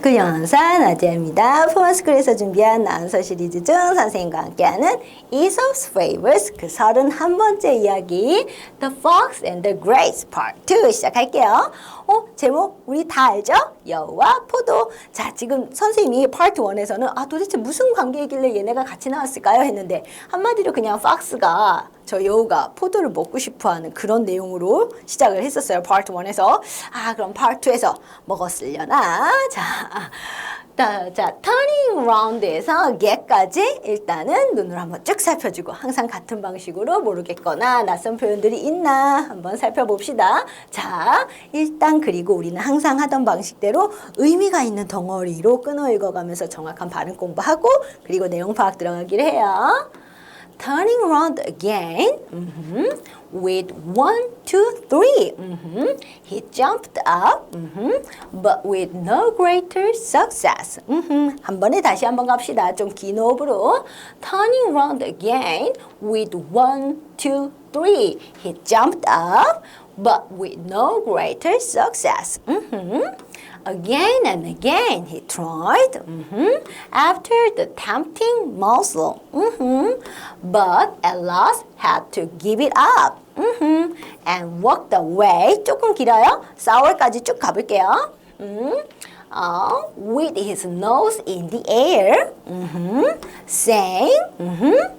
포마스쿨 영어사 나디아입니다. 포마스쿨에서 준비한 나운서 시리즈 중 선생님과 함께하는 Aesop's Fables 그 31번째 이야기 The Fox and the Grapes Part 2 시작할게요. 어, 제목 우리 다 알죠? 여우와 포도. 자, 지금 선생님이 파트 1에서는 아 도대체 무슨 관계이길래 얘네가 같이 나왔을까요? 했는데 한마디로 그냥 팍스가 저 여우가 포도를 먹고 싶어하는 그런 내용으로 시작을 했었어요. 파트 1에서. 아, 그럼 파트 2에서 먹었으려나? 자, 자, 자, turning around에서 get까지 일단은 눈으로 한번 쭉 살펴주고 항상 같은 방식으로 모르겠거나 낯선 표현들이 있나 한번 살펴봅시다. 자, 일단 그리고 우리는 항상 하던 방식대로 의미가 있는 덩어리로 끊어 읽어가면서 정확한 발음 공부하고 그리고 내용 파악 들어가기를 해요. turning around again mhm, with one, two, three. mhm. He jumped up, mhm, but with no greater success. mhm. 한 번에 다시 한번 갑시다. 좀 긴 호흡으로. turning around again with one, two, three. He jumped up, but with no greater success. mhm. Again and again he tried mhm, after the tempting muzzle, mhm, but at last had to give it up mhm, and walked away. 조금 길어요. 4월까지 쭉 가볼게요. 음, 어, with his nose in the air, mhm, saying, mhm,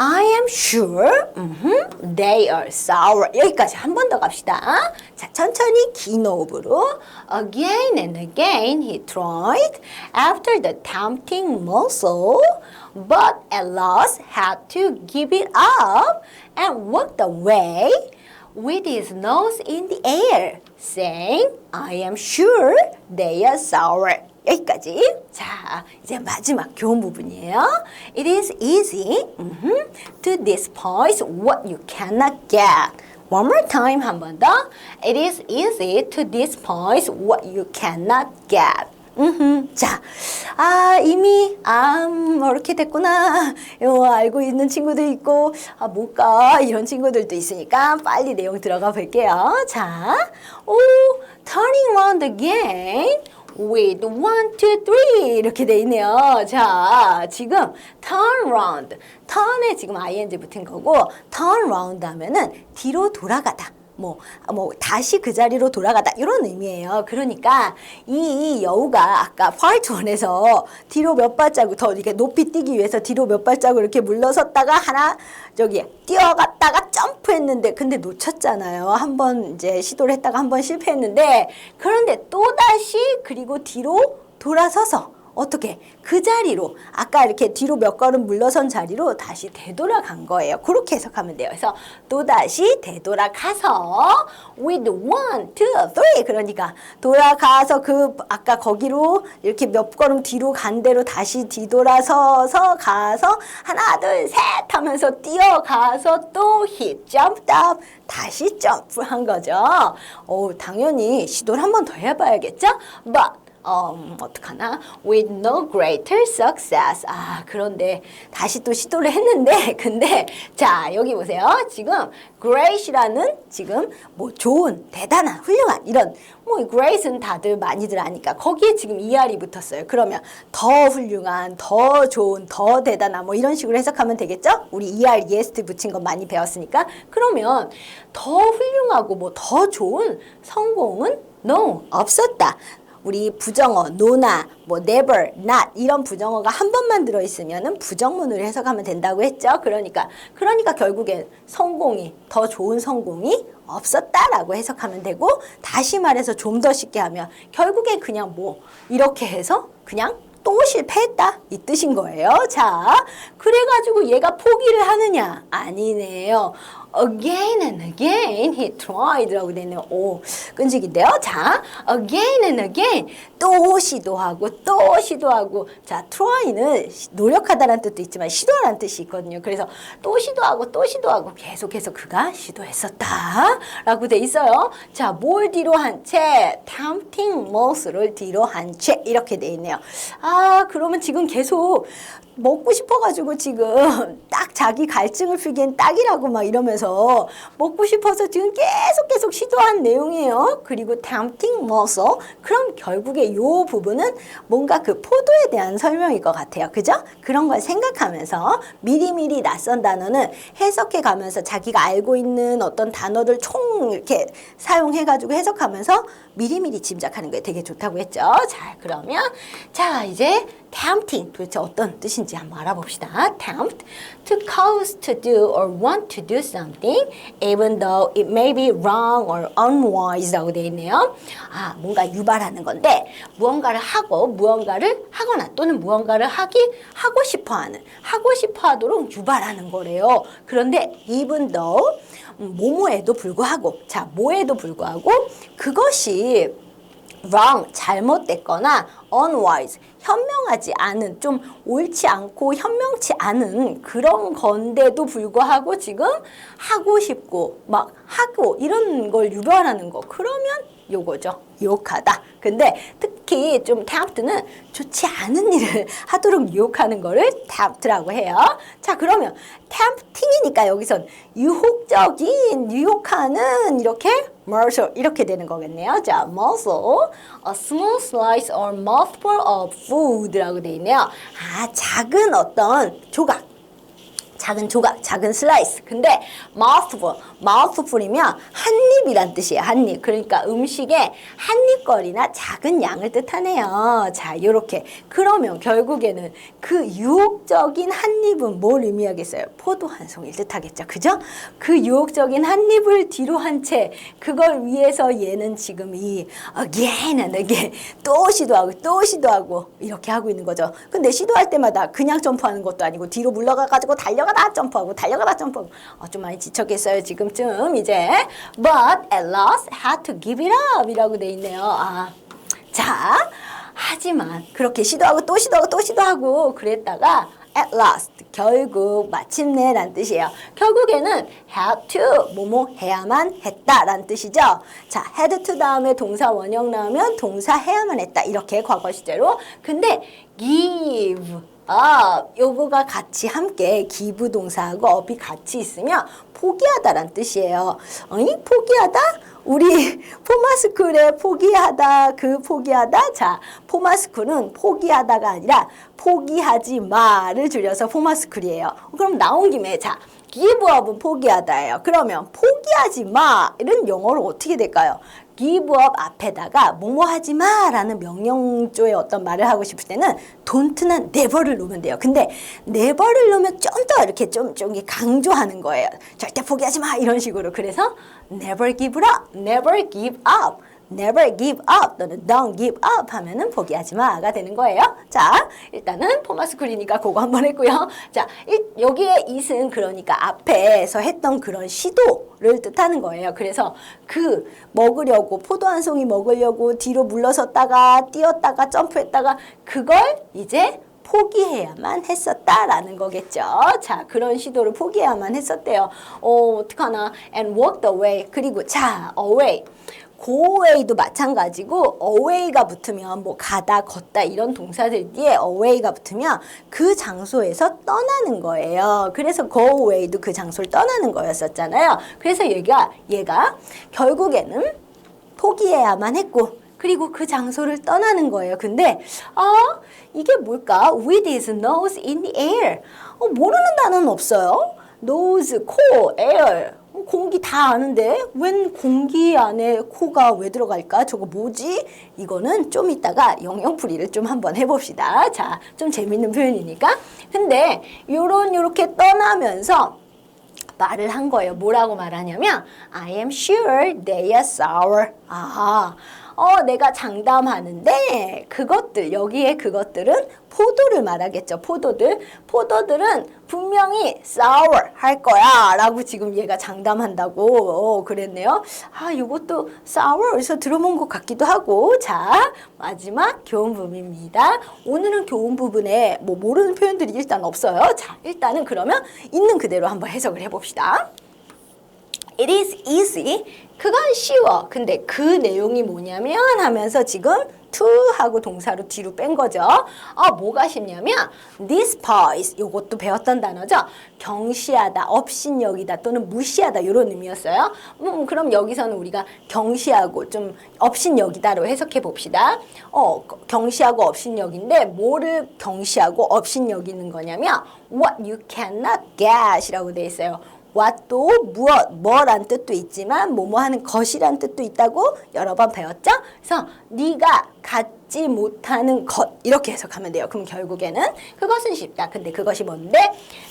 I am sure mhm, they are sour. 여기까지 한 번 더 갑시다. 자, 천천히 긴 호흡으로 again and again he tried after the tempting muzzle, but at last had to give it up and walked away with his nose in the air, Saying, I am sure they are sour. 여기까지. 자, 이제 마지막 교훈 부분이에요. It is easy mhm, to despise what you cannot get. One more time 한 번 더. It is easy to despise what you cannot get. 음흠. 자, 아, 이미, 아, 뭐, 이렇게 됐구나. 이거 알고 있는 친구도 있고, 아, 못 가. 이런 친구들도 있으니까 빨리 내용 들어가 볼게요. 자, 오, turning around again. with one, two, three 이렇게 돼 있네요. 자, 지금 turn round, turn에 지금 ing 붙은 거고 turn round 하면은 뒤로 돌아가다. 뭐, 뭐, 다시 그 자리로 돌아가다. 이런 의미예요. 그러니까, 이 여우가 아까 파트 1에서 뒤로 몇 발자국 더 이렇게 높이 뛰기 위해서 뒤로 몇 발자국 이렇게 물러섰다가 하나, 저기, 뛰어갔다가 점프했는데, 근데 놓쳤잖아요. 한 번 이제 시도를 했다가 한 번 실패했는데, 그런데 또다시 그리고 뒤로 돌아서서 어떻게 그 자리로 아까 이렇게 뒤로 몇 걸음 물러선 자리로 다시 되돌아간 거예요. 그렇게 해석하면 돼요. 그래서 또 다시 되돌아가서 with one, two, three 그러니까 돌아가서 그 아까 거기로 이렇게 몇 걸음 뒤로 간 대로 다시 뒤돌아서서 가서 하나 둘 셋 하면서 뛰어가서 또 he jumped up 다시 점프한 거죠. 어 당연히 시도를 한 번 더 해봐야겠죠? But 음, 어떡하나? With no greater success. 아, 그런데 다시 또 시도를 했는데, 근데, 자, 여기 보세요. 지금, great이라는 지금 뭐 좋은, 대단한, 훌륭한, 이런, 뭐, great은 다들 많이들 아니까, 거기에 지금 ER이 붙었어요. 그러면 더 훌륭한, 더 좋은, 더 대단한, 뭐 이런 식으로 해석하면 되겠죠? 우리 ER, EST 붙인 거 많이 배웠으니까. 그러면 더 훌륭하고 뭐 더 좋은 성공은 no, 없었다. 우리 부정어 no나 뭐 never, not 이런 부정어가 한 번만 들어 있으면은 부정문으로 해석하면 된다고 했죠. 그러니까 그러니까 결국엔 성공이 더 좋은 성공이 없었다라고 해석하면 되고 다시 말해서 좀 더 쉽게 하면 결국에 그냥 뭐 이렇게 해서 그냥 또 실패했다 이 뜻인 거예요. 자, 그래가지고 얘가 포기를 하느냐? 아니네요. Again and again he tried라고 되네요. 오, 끈질긴데요. 자, again and again 또 시도하고 또 시도하고 자, try는 노력하다라는 뜻도 있지만 시도하라는 뜻이 있거든요. 그래서 또 시도하고 또 시도하고 계속해서 그가 시도했었다라고 돼 있어요. 자, 뭘 뒤로 한 채? tempting muzzle를 뒤로 한 채 이렇게 돼 있네요. 아, 그러면 지금 계속 먹고 싶어가지고 지금 딱 자기 갈증을 풀기엔 딱이라고 막 이러면서 싶어서 먹고 싶어서 지금 계속 계속 시도한 내용이에요. 그리고 tempting muscle. 그럼 결국에 이 부분은 뭔가 그 포도에 대한 설명일 것 같아요. 그죠? 그런 걸 생각하면서 미리미리 낯선 단어는 해석해 가면서 자기가 알고 있는 어떤 단어들 총 이렇게 사용해 가지고 해석하면서 미리미리 짐작하는 게 되게 좋다고 했죠. 자, 그러면 자, 이제 tempting 도대체 어떤 뜻인지 한번 알아봅시다. tempt to cause to do or want to do something even though it may be wrong or unwise라고 되어 있네요. 아, 뭔가 유발하는 건데 무언가를 하고 무언가를 하거나 또는 무언가를 하기 하고 싶어 하는 하고 싶어 하도록 유발하는 거래요. 그런데 even though 음, 뭐뭐에도 불구하고 자, 뭐에도 불구하고 그것이 wrong 잘못됐거나 unwise 현명하지 않은 좀 옳지 않고 현명치 않은 그런 건데도 불구하고 지금 하고 싶고 막 하고 이런 걸 유발하는 거. 그러면 요거죠. 유혹하다. 근데 특히 좀 tempt는 좋지 않은 일을 하도록 유혹하는 거를 tempt라고 해요. 자 그러면 tempting이니까 여기선 유혹적인 유혹하는 이렇게 morsel 이렇게 되는 거겠네요. 자, morsel, a small slice or mouthful of food라고 돼 있네요. 아, 작은 어떤 조각. 작은 조각, 작은 슬라이스. 근데 mouthful, mouthful이면 한 입이란 뜻이에요. 한 입. 그러니까 음식에 한 입거리나 작은 양을 뜻하네요. 자, 요렇게. 그러면 결국에는 그 유혹적인 한 입은 뭘 의미하겠어요? 포도 한 송이를 뜻하겠죠. 그죠? 그 유혹적인 한 입을 뒤로 한 채 그걸 위해서 얘는 지금 이 again and again 또 시도하고 또 시도하고 이렇게 하고 있는 거죠. 근데 시도할 때마다 그냥 점프하는 것도 아니고 뒤로 물러가 가지고 달려가 다 점프하고 달려가다 점프하고 어, 좀 많이 지쳤겠어요 지금쯤 이제 but at last had to give it up 이라고 돼 있네요. 아, 자 하지만 그렇게 시도하고 또 시도하고 또 시도하고 그랬다가 at last 결국 마침내 란 뜻이에요. 결국에는 had to 뭐뭐 해야만 했다 란 뜻이죠. 자, had to 다음에 동사 원형 나오면 동사 해야만 했다 이렇게 과거 시제로. 근데 give 아, 요거가 같이 함께 give 동사하고 up이 같이 있으면 포기하다란 뜻이에요. 어이? 포기하다? 우리 포마스쿨에 포기하다 그 포기하다 자 포마스쿨은 포기하다가 아니라 포기하지 마를 줄여서 포마스쿨이에요 그럼 나온 김에 자 up은 포기하다예요 그러면 포기하지 마는 영어로 어떻게 될까요 give up 앞에다가 뭐뭐 하지 마라는 명령조의 어떤 말을 하고 싶을 때는 don't나 never를 놓으면 돼요. 근데 never를 놓으면 좀 더 이렇게 좀, 좀 강조하는 거예요. 절대 포기하지 마 이런 식으로. 그래서 never give up, never give up. Never give up 또는 don't give up 하면은 포기하지 마가 되는 거예요. 자, 일단은 포마스 쿨이니까 그거 한번 했고요. 자, 일, 여기에 it은 그러니까 앞에서 했던 그런 시도를 뜻하는 거예요. 그래서 그 먹으려고 포도 한 송이 먹으려고 뒤로 물러섰다가 뛰었다가 점프했다가 그걸 이제 포기해야만 했었다라는 거겠죠. 자, 그런 시도를 포기해야만 했었대요. 어, 어떡하나. and walked away. 그리고 자, away. Away도 마찬가지고 away가 붙으면 뭐 가다 걷다 이런 동사들 뒤에 away가 붙으면 그 장소에서 떠나는 거예요. 그래서 go away도 그 장소를 떠나는 거였었잖아요. 그래서 얘가 얘가 결국에는 포기해야만 했고 그리고 그 장소를 떠나는 거예요. 근데 아 이게 뭘까? With his nose in the air. 어, 모르는 단어는 없어요. nose, 코, air. 어, 공기 다 아는데 웬 공기 안에 코가 왜 들어갈까? 저거 뭐지? 이거는 좀 이따가 영영풀이를 좀 한번 해봅시다. 자, 좀 재밌는 표현이니까. 근데 요런 요렇게 떠나면서 말을 한 거예요. 뭐라고 말하냐면 I am sure they are sour. 아, 어, 내가 장담하는데 그것들 여기에 그것들은 포도를 말하겠죠. 포도들. 포도들은 분명히 sour 할 거야 라고 지금 얘가 장담한다고 어, 그랬네요. 아, 이것도 sour에서 들어본 것 같기도 하고. 자, 마지막 교훈 부분입니다. 오늘은 교훈 부분에 뭐 모르는 표현들이 일단 없어요. 자, 일단은 그러면 있는 그대로 한번 해석을 해봅시다. It is easy. 그건 쉬워. 근데 그 내용이 뭐냐면 하면서 지금 to 하고 동사로 뒤로 뺀 거죠. 아, 뭐가 쉽냐면 despise 요것도 배웠던 단어죠. 경시하다, 업신여기다 또는 무시하다 이런 의미였어요. 음, 그럼 여기서는 우리가 경시하고 좀 업신여기다로 해석해 봅시다. 어, 경시하고 업신여기인데 뭐를 경시하고 업신여기는 거냐면 what you cannot get이라고 돼 있어요. What도 무엇, 뭐란 뜻도 있지만 뭐뭐 하는 것이란 뜻도 있다고 여러 번 배웠죠? 그래서 네가 갖지 못하는 것 이렇게 해석하면 돼요. 그럼 결국에는 그것은 쉽다. 근데 그것이 뭔데?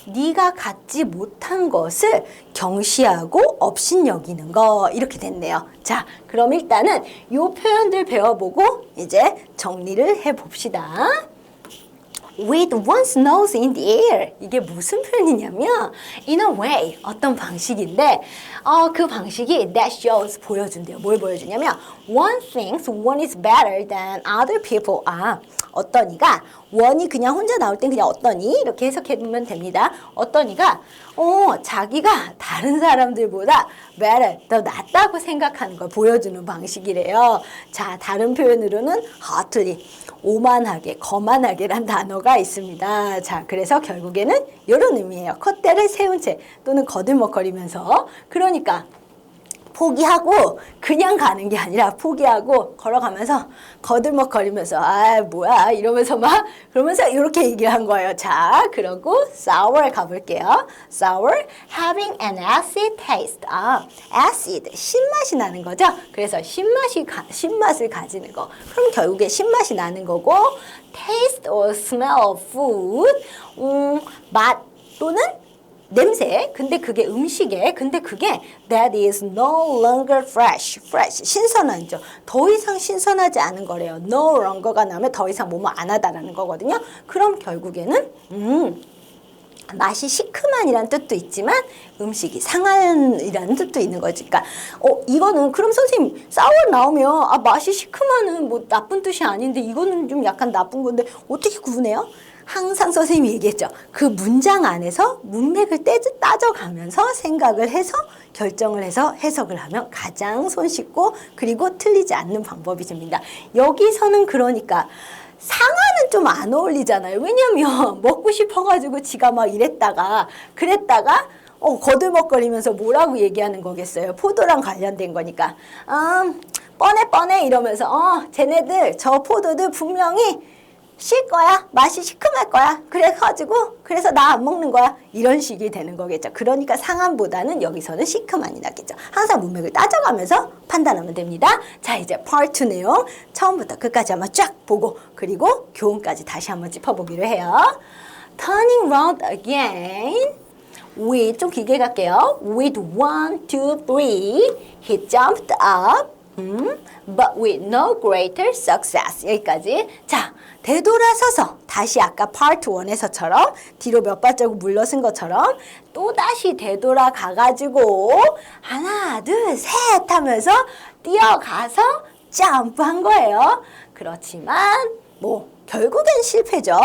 네가 갖지 못한 것을 경시하고 업신여기는 거 이렇게 됐네요. 자, 그럼 일단은 요 표현들 배워보고 이제 정리를 해봅시다. With one's nose in the air. 이게 무슨 표현이냐면 in a way 어떤 방식인데 어, 그 방식이 that shows 보여준대요. 뭘 보여주냐면 one thinks one is better than other people. 아, 어떤 이가 원이 그냥 혼자 나올 땐 그냥 이 이렇게 해석해 보면 됩니다. 어떤 이가 어, 자기가 다른 사람들보다 better 더 낫다고 생각하는 걸 보여주는 방식이래요. 자, 다른 표현으로는 hotly 오만하게, 거만하게란 단어가 있습니다. 자, 그래서 결국에는 이런 의미예요. 콧대를 세운 채 또는 거들먹거리면서 그러니까 포기하고 그냥 가는 게 아니라 포기하고 걸어가면서 거들먹거리면서 아 뭐야 이러면서 막 그러면서 이렇게 얘기를 한 거예요. 자 그러고 sour 가볼게요. sour having an acid taste. 아 acid 신맛이 나는 거죠. 그래서 신맛이 가, 신맛을 가지는 거. 그럼 결국에 신맛이 나는 거고 taste or smell of food 음 맛 또는 냄새. 근데 그게 음식에. 근데 그게 that is no longer fresh. fresh. 신선하죠. 더 이상 신선하지 않은 거래요. no longer가 나오면 더 이상 뭐뭐 안 하다라는 거거든요. 그럼 결국에는 음 맛이 시큼한이란 뜻도 있지만 음식이 상한이라는 뜻도 있는 거지. 그러니까 어 이거는 그럼 선생님 싸워 나오면 아 맛이 시큼한은 뭐 나쁜 뜻이 아닌데 이거는 좀 약간 나쁜 건데 어떻게 구분해요? 항상 선생님이 얘기했죠. 그 문장 안에서 문맥을 떼, 따져가면서 생각을 해서 결정을 해서 해석을 하면 가장 손쉽고 그리고 틀리지 않는 방법이 됩니다. 여기서는 그러니까 상하는 좀 안 어울리잖아요. 왜냐면 먹고 싶어가지고 지가 막 이랬다가 그랬다가 어, 거들먹거리면서 뭐라고 얘기하는 거겠어요. 포도랑 관련된 거니까. 음, 뻔해 뻔해 이러면서 어, 쟤네들 저 포도들 분명히 쉴 거야. 맛이 시큼할 거야. 그래가지고 그래서 나 안 먹는 거야. 이런 식이 되는 거겠죠. 그러니까 상한보다는 여기서는 시큼한이 나겠죠. 항상 문맥을 따져가면서 판단하면 됩니다. 자 이제 파트 2 내용 처음부터 끝까지 한번 쫙 보고 그리고 교훈까지 다시 한번 짚어보기로 해요. Turning round again. With 좀 길게 갈게요. With one, two, three, he jumped up. 음, but with no greater success. 여기까지. 자, 되돌아서서 다시 아까 파트 1에서처럼 뒤로 몇 발자국 물러선 것처럼 또 다시 되돌아가 가지고 하나, 둘, 셋 하면서 뛰어가서 점프한 거예요. 그렇지만 뭐 결국엔 실패죠.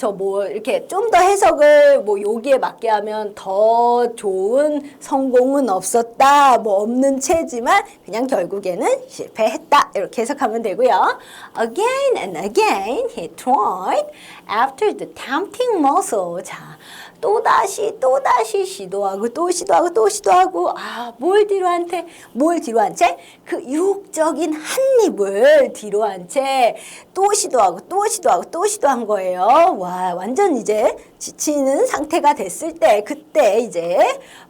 저 뭐 이렇게 좀 더 해석을 뭐 여기에 맞게 하면 더 좋은 성공은 없었다. 뭐 없는 채지만 그냥 결국에는 실패했다. 이렇게 해석하면 되고요. Again and again he tried after the tempting muscle. 자, 또다시 또다시 시도하고 또 시도하고 또 시도하고. 아 뭘 뒤로 한 채? 뭘 뒤로 한 채? 그 유혹적인 한 입을 뒤로 한 채. 또 시도하고 또 시도하고 또 시도한 거예요. 와 완전 이제 지치는 상태가 됐을 때 그때 이제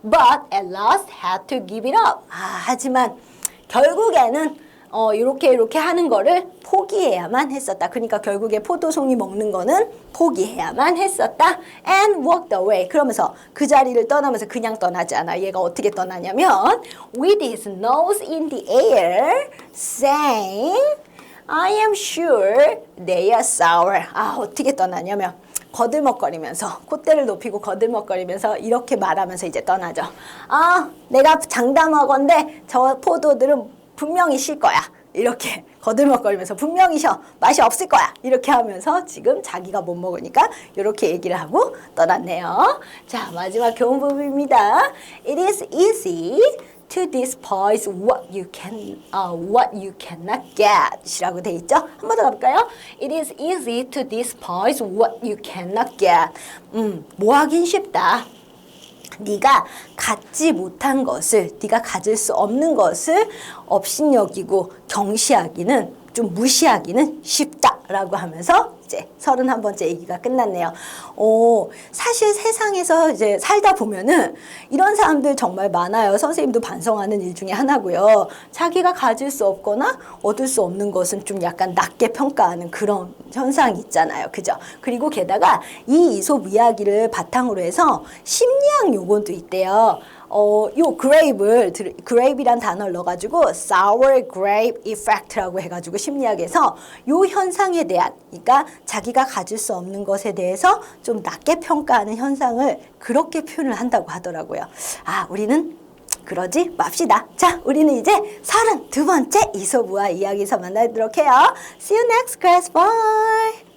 but at last had to give it up. 아 하지만 결국에는 어, 이렇게 이렇게 하는 거를 포기해야만 했었다. 그러니까 결국에 포도송이 먹는 거는 포기해야만 했었다. And walked away. 그러면서 그 자리를 떠나면서 그냥 떠나지 않아. 얘가 어떻게 떠나냐면 with his nose in the air saying I am sure they are sour. 아, 어떻게 떠나냐면 거들먹거리면서 콧대를 높이고 거들먹거리면서 이렇게 말하면서 이제 떠나죠. 아, 내가 장담하건데 저 포도들은 분명히 쉴 거야. 이렇게 거들먹거리면서 분명히 쉬어. 맛이 없을 거야. 이렇게 하면서 지금 자기가 못 먹으니까 이렇게 얘기를 하고 떠났네요. 자, 마지막 교훈 부분입니다. It is easy to despise what you can, uh, what you cannot get이라고 돼 있죠. 한 번 더 가볼까요? It is easy to despise what you cannot get. 음, 뭐 하긴 쉽다. 네가 갖지 못한 것을 네가 가질 수 없는 것을 업신여기고 경시하기는 좀 무시하기는 쉽다라고 하면서 이제 31번째 얘기가 끝났네요. 어, 사실 세상에서 이제 살다 보면은 이런 사람들 정말 많아요. 선생님도 반성하는 일 중에 하나고요. 자기가 가질 수 없거나 얻을 수 없는 것은 좀 약간 낮게 평가하는 그런 현상이 있잖아요. 그죠? 그리고 게다가 이 이솝 이야기를 바탕으로 해서 심리학 용어도 있대요. 어, 요 grape를 grape이란 단어를 넣어가지고 sour grape effect라고 해가지고 심리학에서 요 현상에 대한, 그러니까 자기가 가질 수 없는 것에 대해서 좀 낮게 평가하는 현상을 그렇게 표현을 한다고 하더라고요. 아, 우리는 그러지 맙시다. 자, 우리는 이제 32번째 이소부와 이야기에서 만나도록 해요. See you next class. Bye.